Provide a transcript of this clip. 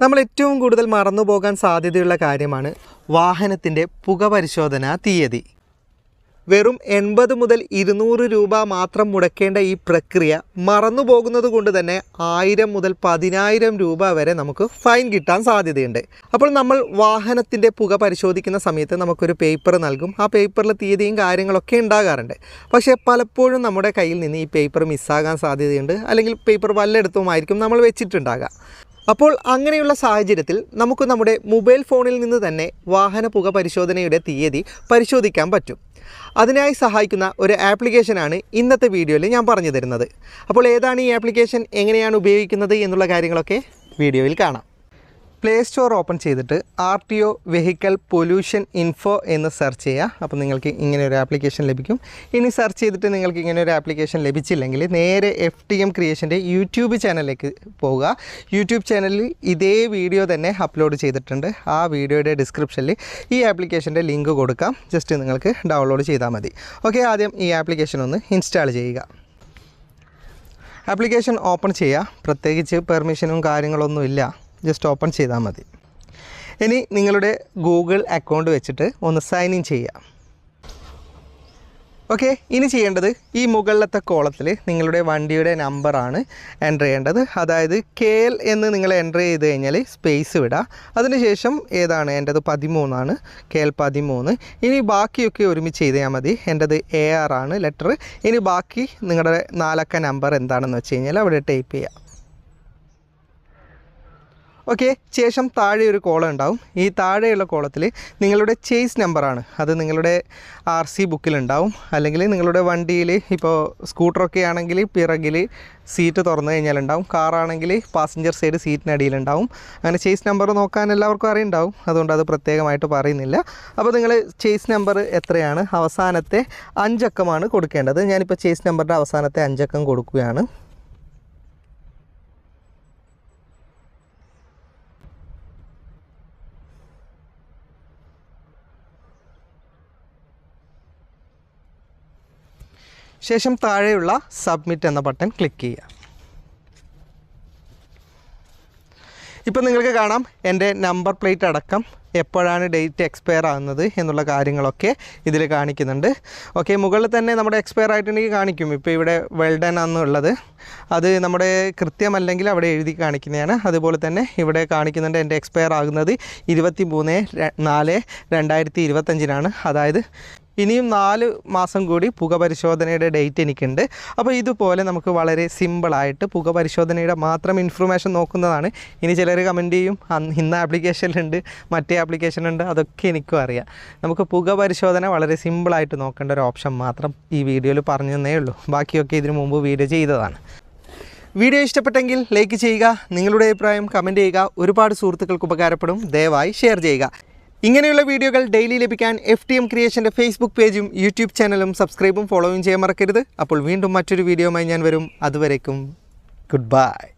നമ്മൾ ഏറ്റവും കൂടുതൽ മറന്നുപോകാൻ സാധ്യതയുള്ള കാര്യമാണ് വാഹനത്തിന്റെ പുക പരിശോധന തീയതി. വെറും എൺപത് മുതൽ ഇരുന്നൂറ് രൂപ മാത്രം മുടക്കേണ്ട ഈ പ്രക്രിയ മറന്നു പോകുന്നത് കൊണ്ട് തന്നെ ആയിരം മുതൽ പതിനായിരം രൂപ വരെ നമുക്ക് ഫൈൻ കിട്ടാൻ സാധ്യതയുണ്ട്. അപ്പോൾ നമ്മൾ വാഹനത്തിന്റെ പുക പരിശോധിക്കുന്ന സമയത്ത് നമുക്കൊരു പേപ്പർ നൽകും. ആ പേപ്പറിൽ തീയതിയും കാര്യങ്ങളൊക്കെ ഉണ്ടാകാറുണ്ട്. പക്ഷേ പലപ്പോഴും നമ്മുടെ കയ്യിൽ നിന്ന് ഈ പേപ്പർ മിസ്സാകാൻ സാധ്യതയുണ്ട്. അല്ലെങ്കിൽ പേപ്പർ വല്ലയിടത്തുമായിരിക്കും നമ്മൾ വെച്ചിട്ടുണ്ടാകുക അപ്പോൾ അങ്ങനെയുള്ള സാഹചര്യത്തിൽ നമുക്ക് നമ്മുടെ മൊബൈൽ ഫോണിൽ നിന്ന് തന്നെ വാഹന പുക പരിശോധനയുടെ തീയതി പരിശോധിക്കാൻ പറ്റും. അതിനായി സഹായിക്കുന്ന ഒരു ആപ്ലിക്കേഷനാണ് ഇന്നത്തെ വീഡിയോയിൽ ഞാൻ പറഞ്ഞു തരുന്നത്. അപ്പോൾ ഏതാണ് ഈ ആപ്ലിക്കേഷൻ? എങ്ങനെയാണ് ഉപയോഗിക്കുന്നത്? എന്നുള്ള കാര്യങ്ങളൊക്കെ വീഡിയോയിൽ കാണാം. പ്ലേ സ്റ്റോർ ഓപ്പൺ ചെയ്തിട്ട് R T O vehicle pollution info എന്ന് സെർച്ച് ചെയ്യുക അപ്പോൾ നിങ്ങൾക്ക് ഇങ്ങനെ ഒരു ആപ്ലിക്കേഷൻ ലഭിക്കും. ഇനി സെർച്ച് ചെയ്തിട്ട് നിങ്ങൾക്ക് ഇങ്ങനെ ഒരു ആപ്ലിക്കേഷൻ ലഭിച്ചില്ലെങ്കിൽ നേരെ എഫ് ടി എം ക്രിയേഷന്റെ യൂട്യൂബ് ചാനലിലേക്ക് പോവുക. യൂട്യൂബ് ചാനലിൽ ഇതേ വീഡിയോ തന്നെ അപ്ലോഡ് ചെയ്തിട്ടുണ്ട്. ആ വീഡിയോയുടെ ഡിസ്ക്രിപ്ഷനിൽ ഈ ആപ്ലിക്കേഷന്റെ ലിങ്ക് കൊടുക്കാം. ജസ്റ്റ് നിങ്ങൾക്ക് ഡൗൺലോഡ് ചെയ്താൽ മതി. ഓക്കെ ആദ്യം ഈ ആപ്ലിക്കേഷൻ ഒന്ന് ഇൻസ്റ്റാൾ ചെയ്യുക. ആപ്ലിക്കേഷൻ ഓപ്പൺ ചെയ്യുക പ്രത്യേകിച്ച് പെർമിഷനും കാര്യങ്ങളൊന്നും ഇല്ല. ജസ്റ്റ് ഓപ്പൺ ചെയ്താൽ മതി. ഇനി നിങ്ങളുടെ ഗൂഗിൾ അക്കൗണ്ട് വെച്ചിട്ട് ഒന്ന് സൈൻ ഇൻ ചെയ്യാം ഓക്കെ ഇനി ചെയ്യേണ്ടത് ഈ മുകളിലത്തെ കോളത്തിൽ നിങ്ങളുടെ വണ്ടിയുടെ നമ്പറാണ് എന്റർ ചെയ്യേണ്ടത്. അതായത് കെ എൽ എന്ന് നിങ്ങൾ എന്റർ ചെയ്ത് കഴിഞ്ഞാൽ സ്പേസ് വിടുക അതിനുശേഷം ഏതാണ്? എന്റെത് പതിമൂന്നാണ്. കെ എൽ പതിമൂന്ന്. ഇനി ബാക്കിയൊക്കെ ഒരുമിച്ച് ചെയ്താൽ മതി. എന്റെത് എ ആർ ആണ് ലെറ്റർ ഇനി ബാക്കി നിങ്ങളുടെ നാലക്ക നമ്പർ എന്താണെന്ന് വെച്ച് കഴിഞ്ഞാൽ അവിടെ ടൈപ്പ് ചെയ്യുക ഓക്കെ ശേഷം താഴെ ഒരു കോളം ഉണ്ടാവും. ഈ താഴെയുള്ള കോളത്തിൽ നിങ്ങളുടെ ചേസ് നമ്പറാണ് അത് നിങ്ങളുടെ ആർ സി ബുക്കിലുണ്ടാവും അല്ലെങ്കിൽ നിങ്ങളുടെ വണ്ടിയിൽ ഇപ്പോൾ സ്കൂട്ടറൊക്കെ ആണെങ്കിൽ പിറകിൽ സീറ്റ് തുറന്നു കഴിഞ്ഞാൽ ഉണ്ടാവും. കാറാണെങ്കിൽ പാസഞ്ചർ സൈഡ് സീറ്റിനടിയിലുണ്ടാവും അങ്ങനെ ചേസ് നമ്പർ നോക്കാൻ എല്ലാവർക്കും അറിയുണ്ടാവും അതുകൊണ്ട് അത് പ്രത്യേകമായിട്ട് പറയുന്നില്ല. അപ്പോൾ നിങ്ങൾ ചേസ് നമ്പർ എത്രയാണ്? അവസാനത്തെ അഞ്ചക്കമാണ് കൊടുക്കേണ്ടത്. ഞാനിപ്പോൾ ചേസ് നമ്പറിന്റെ അവസാനത്തെ അഞ്ചക്കം കൊടുക്കുകയാണ്. ശേഷം താഴെയുള്ള സബ്മിറ്റ് എന്ന ബട്ടൺ ക്ലിക്ക് ചെയ്യുക. ഇപ്പം നിങ്ങൾക്ക് കാണാം എന്റെ നമ്പർ പ്ലേറ്റ് അടക്കം എപ്പോഴാണ് ഡേറ്റ് എക്സ്പയർ ആകുന്നത് എന്നുള്ള കാര്യങ്ങളൊക്കെ ഇതിൽ കാണിക്കുന്നുണ്ട്. ഓക്കെ മുകളിൽ തന്നെ നമ്മുടെ എക്സ്പയർ ആയിട്ടുണ്ടെങ്കിൽ കാണിക്കും. ഇപ്പോൾ ഇവിടെ വെൽഡൻ ആണെന്നുള്ളത് അത് നമ്മുടെ കൃത്യമല്ലെങ്കിൽ അവിടെ എഴുതി കാണിക്കുന്നതാണ്. അതുപോലെ തന്നെ ഇവിടെ കാണിക്കുന്നുണ്ട് എന്റെ എക്സ്പയർ ആകുന്നത് ഇരുപത്തി മൂന്ന് നാല് രണ്ടായിരത്തി ഇരുപത്തഞ്ചിനാണ്. അതായത് ഇനിയും നാല് മാസം കൂടി പുക പരിശോധനയുടെ ഡേറ്റ് എനിക്കുണ്ട്. അപ്പോൾ ഇതുപോലെ നമുക്ക് വളരെ സിമ്പിളായിട്ട് പുക പരിശോധനയുടെ മാത്രം ഇൻഫർമേഷൻ നോക്കുന്നതാണ്. ഇനി ചിലർ കമന്റ് ചെയ്യും ഇന്ന ആപ്ലിക്കേഷനിലുണ്ട് മറ്റേ ആപ്ലിക്കേഷനുണ്ട് അതൊക്കെ എനിക്കും അറിയാം. നമുക്ക് പുക പരിശോധന വളരെ സിമ്പിളായിട്ട് നോക്കേണ്ട ഒരു ഓപ്ഷൻ മാത്രം ഈ വീഡിയോയിൽ പറഞ്ഞു തന്നേ ഉള്ളൂ. ബാക്കിയൊക്കെ ഇതിനു മുമ്പ് വീഡിയോ ചെയ്തതാണ്. വീഡിയോ ഇഷ്ടപ്പെട്ടെങ്കിൽ ലൈക്ക് ചെയ്യുക നിങ്ങളുടെ അഭിപ്രായം കമന്റ് ചെയ്യുക ഒരുപാട് സുഹൃത്തുക്കൾക്ക് ഉപകാരപ്പെടും. ദയവായി ഷെയർ ചെയ്യുക. ഇങ്ങനെയുള്ള വീഡിയോകൾ ഡെയിലി ലഭിക്കാൻ എഫ് ടി എം ക്രിയേഷന്റെ ഫേസ്ബുക്ക് പേജും യൂട്യൂബ് ചാനലും സബ്സ്ക്രൈബും ഫോളോയും ചെയ്യാൻ മറക്കരുത്. അപ്പോൾ വീണ്ടും മറ്റൊരു വീഡിയോയുമായി ഞാൻ വരും. അതുവരേക്കും ഗുഡ് ബൈ